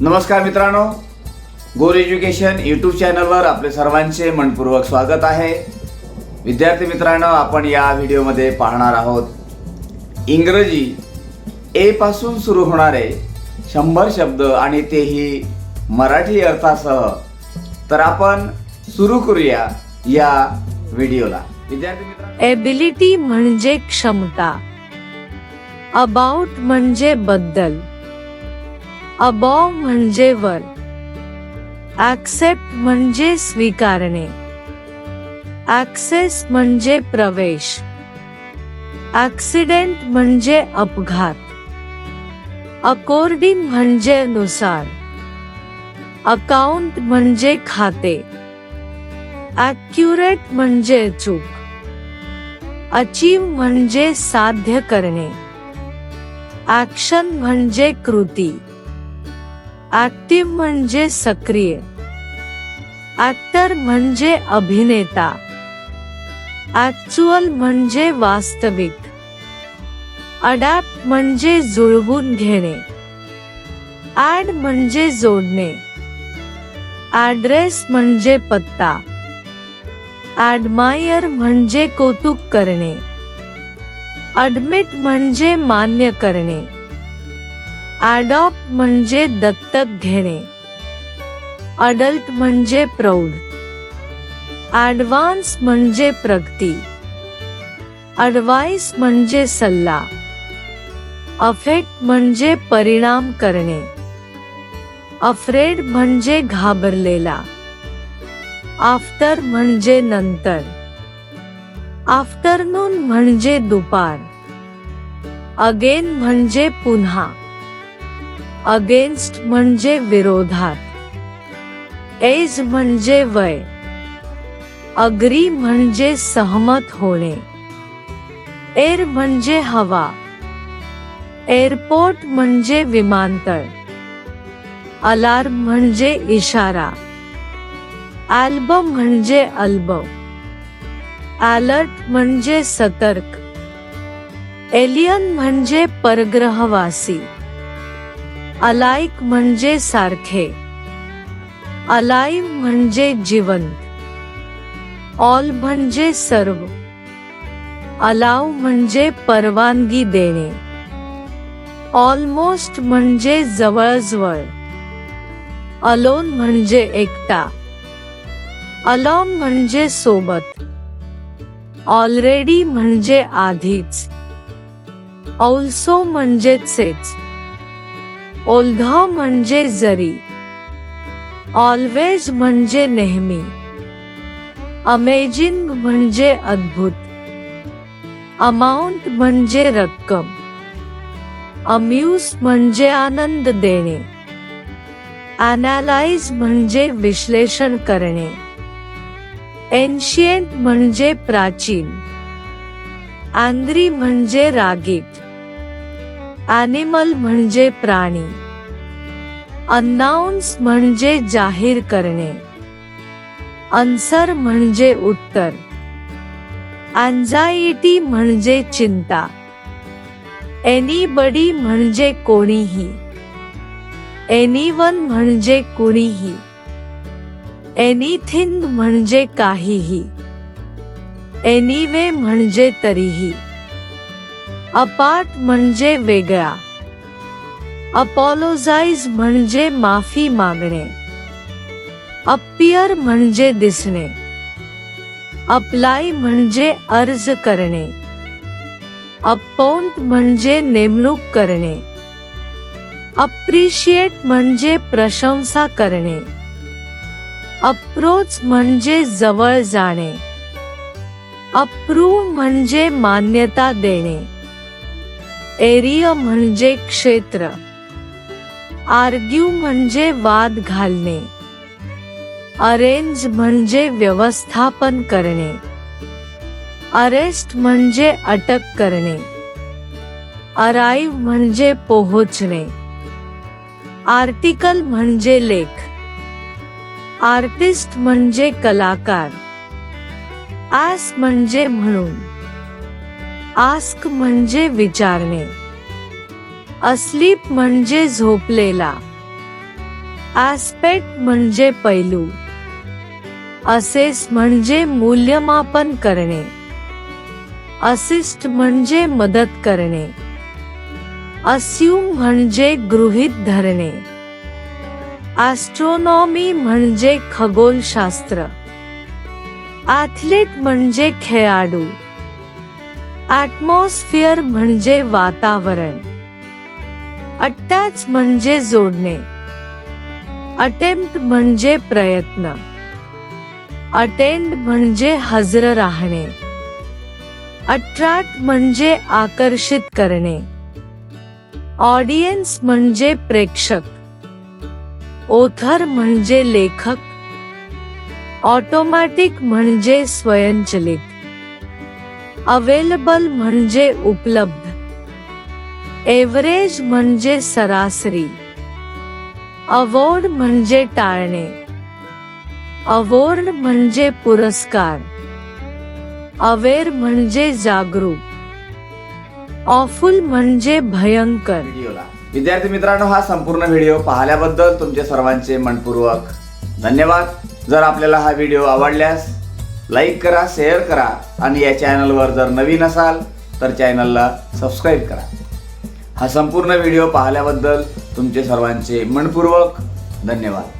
नमस्कार मित्रांनो. गोर एज्युकेशन यूट्यूब चॅनलवर आपले सर्वांचे मनपूर्वक स्वागत आहे. विद्यार्थी मित्रांनो आपण या व्हिडिओमध्ये पाहणार आहोत. इंग्रजी ए पासून सुरू होणारे शंभर शब्द आणि तेही मराठी अर्थासह. तर आपण सुरू करूया या व्हिडिओला. विद्यार्थी मित्रांनो. एबिलिटी म्हणजे क्षमता. अबाउट म्हणजे बद्दल. अबॉव म्हणजे वर. ऍक्सेप्ट म्हणजे स्वीकारणे. ऍक्सेस म्हणजे प्रवेश. ऍक्सिडेंट म्हणजे अपघात. अकॉर्डिंग म्हणजे नुसार अकाउंट म्हणजे खाते. ॲक्युरेट म्हणजे चूक. अचीव म्हणजे साध्य करणे. ऍक्शन म्हणजे कृती. ऍक्टिव्ह म्हणजे सक्रिय. ऍक्टर म्हणजे अभिनेता. ऍक्च्युअल म्हणजे वास्तविक. अडॅप्ट म्हणजे जुळवून घेणे. ऍड म्हणजे जोडणे. ऍड्रेस म्हणजे पत्ता. ॲडमायर म्हणजे कौतुक करणे. अडमिट म्हणजे मान्य करणे. ॲडॉप्ट म्हणजे दत्तक घेणे. अडल्ट म्हणजे प्रौढ. ॲडव्हान्स म्हणजे प्रगती. अडवाईस म्हणजे सल्ला. अफेक्ट म्हणजे परिणाम करणे. अफ्रेड म्हणजे घाबरलेला. आफ्टर म्हणजे नंतर. आफ्टरनून म्हणजे दुपार. अगेन म्हणजे पुन्हा. अगेन्स्ट म्हणजे विरोधात. एज म्हणजे वय. अग्री म्हणजे सहमत होणे. एअर म्हणजे हवा. एअरपोर्ट म्हणजे विमानतळ. अलार्म म्हणजे इशारा. अल्बम म्हणजे अल्बम. अलर्ट म्हणजे सतर्क. एलियन म्हणजे परग्रहवासी. अलाइक म्हणजे सारखे अलाइव म्हणजे जिवंत ऑल म्हणजे सर्व अलाव म्हणजे परवानगी देणे ऑलमोस्ट म्हणजे जवळजवळ अलोन म्हणजे एकटा अलॉंग म्हणजे सोबत ऑलरेडी म्हणजे आधीच ऑल्सो म्हणजेच ओल्धा म्हणजे जरी ऑलवेज म्हणजे नेहमी अमेजिंग म्हणजे अद्भुत अमाऊंट म्हणजे रक्कम अम्यूज म्हणजे आनंद देणे अनालाइज म्हणजे विश्लेषण करणे एन्शियंट म्हणजे प्राचीन आंद्री म्हणजे रागीट ॲनिमल म्हणजे प्राणी. अनाउन्स म्हणजे जाहीर करणे. अन्सर म्हणजे उत्तर. अँझायटी म्हणजे चिंता. एनीबडी म्हणजे कोणीही. एनीवन म्हणजे कुणीही. एनीथिंग म्हणजे काहीही. एनिवे म्हणजे तरीही. अपार्ट म्हणजे वेगळा. अपॉलोजाइज म्हणजे माफी मागणे. अपियर म्हणजे दिसणे. अप्लाय म्हणजे अर्ज करणे. अपॉइंट म्हणजे नेमणूक करणे. अप्रिशिएट म्हणजे प्रशंसा करणे. अप्रोच म्हणजे जवळ जाणे. अप्रूव्ह म्हणजे मान्यता देणे. एरिया म्हणजे क्षेत्र. आर्ग्यू म्हणजे वाद घालणे. अरेंज म्हणजे व्यवस्थापन करणे. अरेस्ट म्हणजे अटक करणे. अराईव्ह म्हणजे पोहोचणे. आर्टिकल म्हणजे लेख. आर्टिस्ट म्हणजे कलाकार. आस म्हणजे म्हणून. आस्क म्हणजे विचारणे. अस्लीप म्हणजे झोपलेला. ॲस्पेक्ट म्हणजे पैलू. असेस म्हणजे मूल्यमापन करणे. असिस्ट म्हणजे मदत करणे. अस्युम म्हणजे गृहीत धरणे. ॲस्ट्रोनॉमी म्हणजे खगोलशास्त्र. ॲथलीट म्हणजे खेळाडू. ॲटमॉस्फिअर म्हणजे वातावरण. अटॅच म्हणजे जोडणे. अटेम्प्ट म्हणजे प्रयत्न. अटेंड म्हणजे हजर राहणे. अट्रॅक्ट म्हणजे आकर्षित करणे. ऑडियन्स म्हणजे प्रेक्षक. ओथर म्हणजे लेखक. ऑटोमॅटिक म्हणजे स्वयंचलित. अवेलेबल म्हणजे उपलब्ध. एव्हरेज म्हणजे सरासरी. अवॉर्ड म्हणजे टाळणे. अवॉर्ड म्हणजे पुरस्कार. अवेर म्हणजे जागरूक. ऑफुल म्हणजे भयंकर. विद्यार्थी मित्रांनो हा संपूर्ण व्हिडिओ पाहिल्याबद्दल तुमचे सर्वांचे मनपूर्वक धन्यवाद. जर आपल्याला हा व्हिडिओ आवडल्यास लाईक करा शेअर करा आणि या चॅनलवर जर नवीन असाल तर चॅनलला सबस्क्राईब करा. हा संपूर्ण व्हिडिओ पाहिल्याबद्दल तुमचे सर्वांचे मनपूर्वक धन्यवाद.